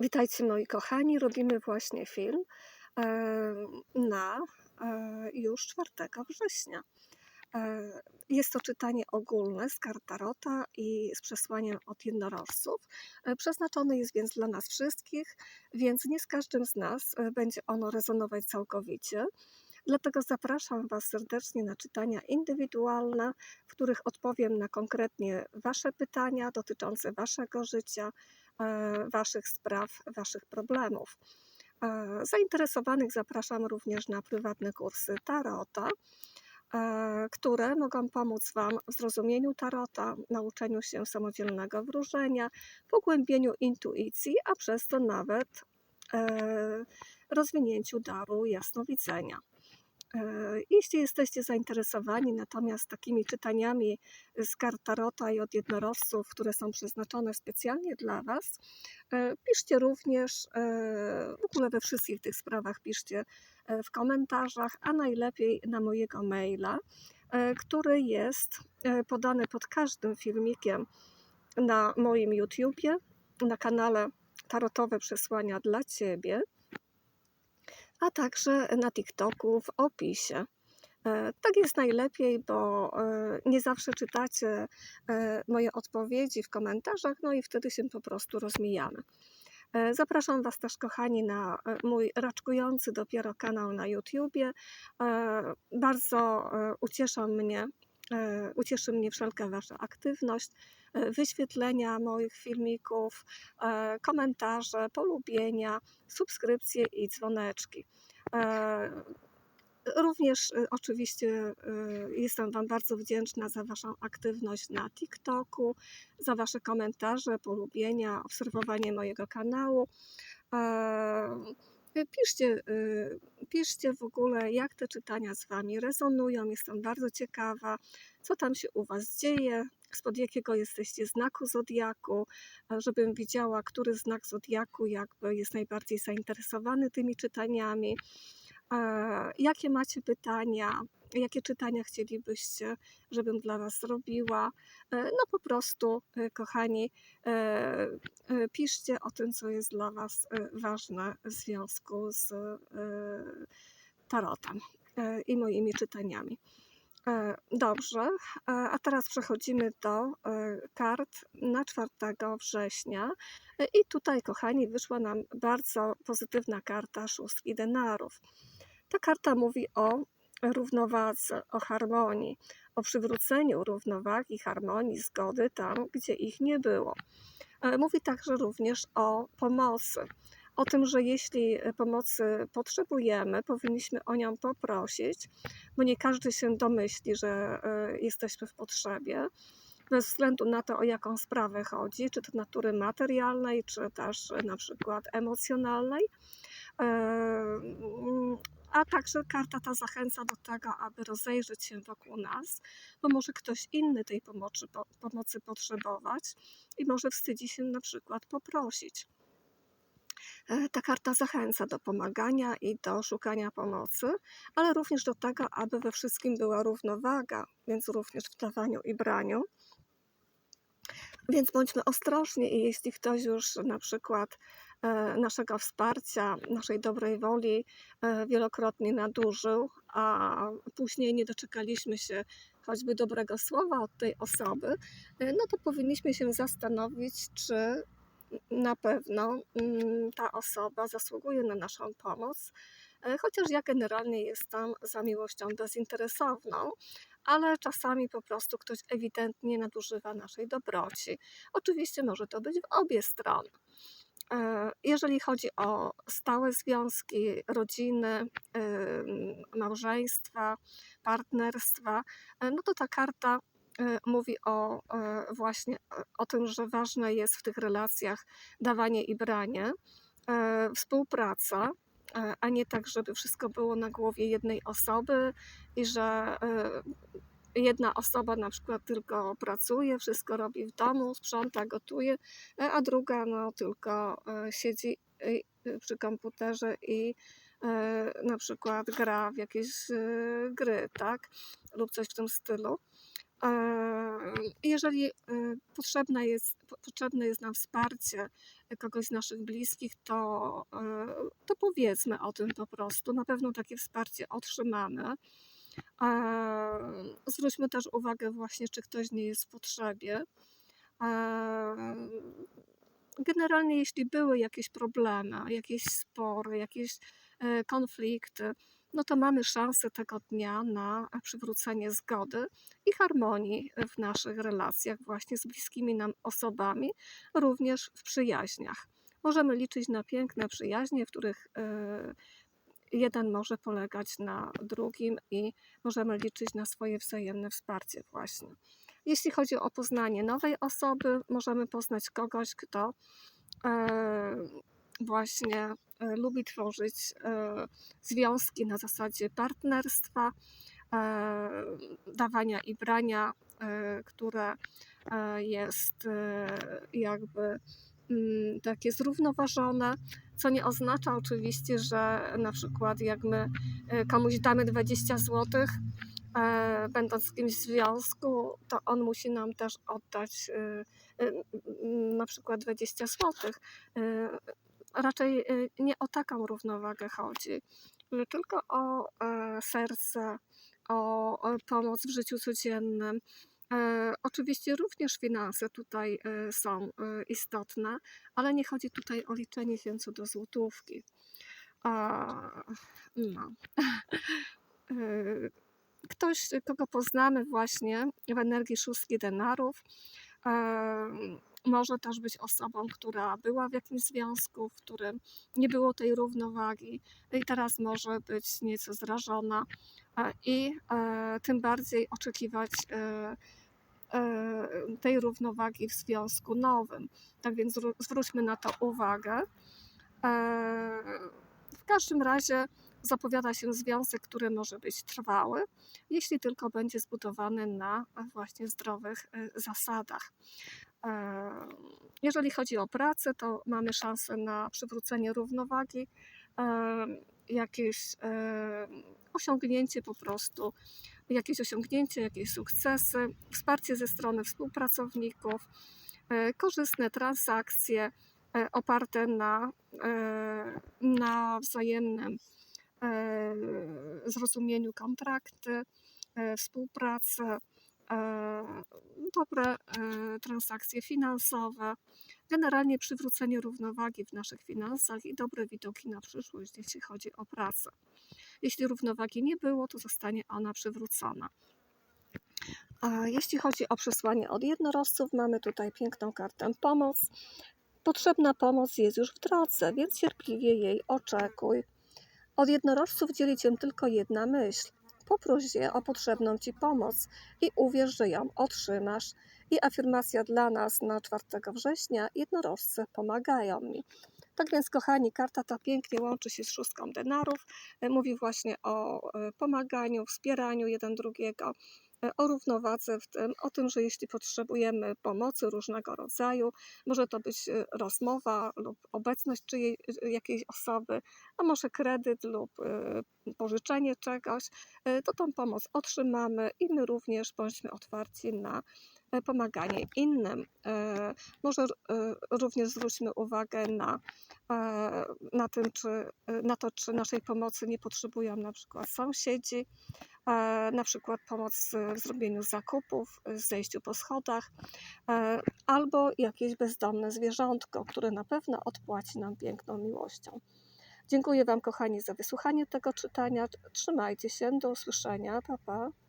Witajcie moi kochani, robimy właśnie film e, na e, już 4 września. E, Jest to czytanie ogólne z kart Tarota i z przesłaniem od jednorożców. Przeznaczone jest więc dla nas wszystkich, więc nie z każdym z nas będzie ono rezonować całkowicie. Dlatego zapraszam Was serdecznie na czytania indywidualne, w których odpowiem na konkretnie Wasze pytania dotyczące Waszego życia, Waszych spraw, Waszych problemów. E, Zainteresowanych zapraszam również na prywatne kursy Tarota, e, które mogą pomóc Wam w zrozumieniu Tarota, nauczeniu się samodzielnego wróżenia, pogłębieniu intuicji, a przez to nawet e, rozwinięciu daru jasnowidzenia. E, Jeśli jesteście zainteresowani natomiast takimi czytaniami z kart Tarota i od jednorożców, które są przeznaczone specjalnie dla Was, e, piszcie również, e, w ogóle we wszystkich tych sprawach piszcie w komentarzach, a najlepiej na mojego maila, który jest podany pod każdym filmikiem na moim YouTubie, na kanale Tarotowe Przesłania dla Ciebie a także na TikToku w opisie. E, Tak jest najlepiej, bo e, nie zawsze czytacie e, moje odpowiedzi w komentarzach, no i wtedy się po prostu rozmijamy. Zapraszam Was też, kochani, na mój raczkujący dopiero kanał na YouTubie. Bardzo ucieszą mnie, ucieszy mnie wszelka Wasza aktywność, wyświetlenia moich filmików, e, komentarze, polubienia, subskrypcje i dzwoneczki. E, Również y, oczywiście y, jestem Wam bardzo wdzięczna za Waszą aktywność na TikToku, za Wasze komentarze, polubienia, obserwowanie mojego kanału. E, Piszcie, y, piszcie w ogóle, jak te czytania z Wami rezonują. Jestem bardzo ciekawa, co tam się u Was dzieje, spod jakiego jesteście znaku zodiaku, e, żebym widziała, który znak zodiaku jakby jest najbardziej zainteresowany tymi czytaniami. E, Jakie macie pytania? Jakie czytania chcielibyście, żebym dla Was zrobiła? E, No po prostu, kochani, piszcie o tym, co jest dla Was ważne w związku z tarotem i moimi czytaniami. E, Dobrze, e, a teraz przechodzimy do e, kart na 4 września. I tutaj, kochani, wyszła nam bardzo pozytywna karta szóstki denarów. Ta karta mówi o równowadze, o harmonii, o przywróceniu równowagi, harmonii, zgody tam, gdzie ich nie było. Mówi także również o pomocy. O tym, że jeśli pomocy potrzebujemy, powinniśmy o nią poprosić, bo nie każdy się domyśli, że e, jesteśmy w potrzebie, bez względu na to, o jaką sprawę chodzi, czy to natury materialnej, czy też e, na przykład emocjonalnej. E, A także karta ta zachęca do tego, aby rozejrzeć się wokół nas, bo może ktoś inny tej pomocy, po- pomocy potrzebować i może wstydzi się na przykład poprosić. E, Ta karta zachęca do pomagania i do szukania pomocy, ale również do tego, aby we wszystkim była równowaga, więc również w dawaniu i braniu. Więc bądźmy ostrożni i jeśli ktoś już na przykład e, naszego wsparcia, naszej dobrej woli e, wielokrotnie nadużył, a później nie doczekaliśmy się choćby dobrego słowa od tej osoby, no to powinniśmy się zastanowić, czy na pewno mm, ta osoba zasługuje na naszą pomoc. E, Chociaż ja generalnie jestem za miłością bezinteresowną, ale czasami po prostu ktoś ewidentnie nadużywa naszej dobroci. Oczywiście może to być w obie strony. E, Jeżeli chodzi o stałe związki, rodziny, małżeństwa, partnerstwa, e, no to ta karta mówi o e, właśnie e, o tym, że ważne jest w tych relacjach dawanie i branie, współpraca, a nie tak, żeby wszystko było na głowie jednej osoby i że jedna osoba na przykład tylko pracuje, wszystko robi w domu, sprząta, gotuje, a druga no tylko siedzi przy komputerze i na przykład gra w jakieś gry, tak? Lub coś w tym stylu. Jeżeli y, potrzebne jest, po- potrzebne jest nam wsparcie kogoś z naszych bliskich, to, e, to powiedzmy o tym po prostu. Na pewno takie wsparcie otrzymamy. Zwróćmy też uwagę właśnie, czy ktoś nie jest w potrzebie. Generalnie, jeśli były jakieś problemy, jakieś spory, jakieś konflikty, no to mamy szansę tego dnia na przywrócenie zgody i harmonii w naszych relacjach właśnie z bliskimi nam osobami, również w przyjaźniach. Możemy liczyć na piękne przyjaźnie, w których e, jeden może polegać na drugim i możemy liczyć na swoje wzajemne wsparcie właśnie. Jeśli chodzi o poznanie nowej osoby, możemy poznać kogoś, kto e, właśnie e, lubi tworzyć e, związki na zasadzie partnerstwa, e, dawania i brania, e, które e, jest e, jakby mm, takie zrównoważone, co nie oznacza oczywiście, że na przykład jak my e, komuś damy 20 zł, e, będąc w jakimś związku, to on musi nam też oddać e, e, na przykład 20 zł. Raczej e, nie o taką równowagę chodzi, e, tylko o e, serce, o, pomoc w życiu codziennym. E, Oczywiście również finanse tutaj e, są istotne, ale nie chodzi tutaj o liczenie się co do złotówki. No. Ktoś, kogo poznamy właśnie w energii szóstki denarów, może też być osobą, która była w jakimś związku, w którym nie było tej równowagi i teraz może być nieco zrażona e, i e, tym bardziej oczekiwać e, tej równowagi w związku nowym. Tak więc zwró- zwróćmy na to uwagę. W każdym razie zapowiada się związek, który może być trwały, jeśli tylko będzie zbudowany na właśnie zdrowych zasadach. Jeżeli chodzi o pracę, to mamy szansę na przywrócenie równowagi, jakieś osiągnięcie po prostu, jakieś osiągnięcie, jakieś sukcesy, wsparcie ze strony współpracowników, e, korzystne transakcje e, oparte na, e, na wzajemnym zrozumieniu kontrakty, współpracę, dobre e, transakcje finansowe, generalnie przywrócenie równowagi w naszych finansach i dobre widoki na przyszłość, jeśli chodzi o pracę. Jeśli równowagi nie było, to zostanie ona przywrócona. A jeśli chodzi o przesłanie od jednorożców, mamy tutaj piękną kartę pomoc. Potrzebna pomoc jest już w drodze, więc cierpliwie jej oczekuj. Od jednorożców dzieli cię tylko jedna myśl. Poproś je o potrzebną ci pomoc i uwierz, że ją otrzymasz. I afirmacja dla nas na 4 września: jednorożce pomagają mi. Tak więc, kochani, karta ta pięknie łączy się z szóstką denarów. E, Mówi właśnie o e, pomaganiu, wspieraniu jeden drugiego, o równowadze w tym, o tym, że jeśli potrzebujemy pomocy różnego rodzaju, może to być e, rozmowa lub obecność czyjej, e, jakiejś osoby, a może kredyt lub e, pożyczenie czegoś, e, to tą pomoc otrzymamy i my również bądźmy otwarci na e, pomaganie innym. E, Może e, również zwróćmy uwagę na, e, na, tym, czy, e, na to, czy naszej pomocy nie potrzebują na przykład sąsiedzi, e, na przykład pomoc w zrobieniu zakupów, w zejściu po schodach, e, albo jakieś bezdomne zwierzątko, które na pewno odpłaci nam piękną miłością. Dziękuję Wam, kochani, za wysłuchanie tego czytania. Trzymajcie się, do usłyszenia. Pa, pa.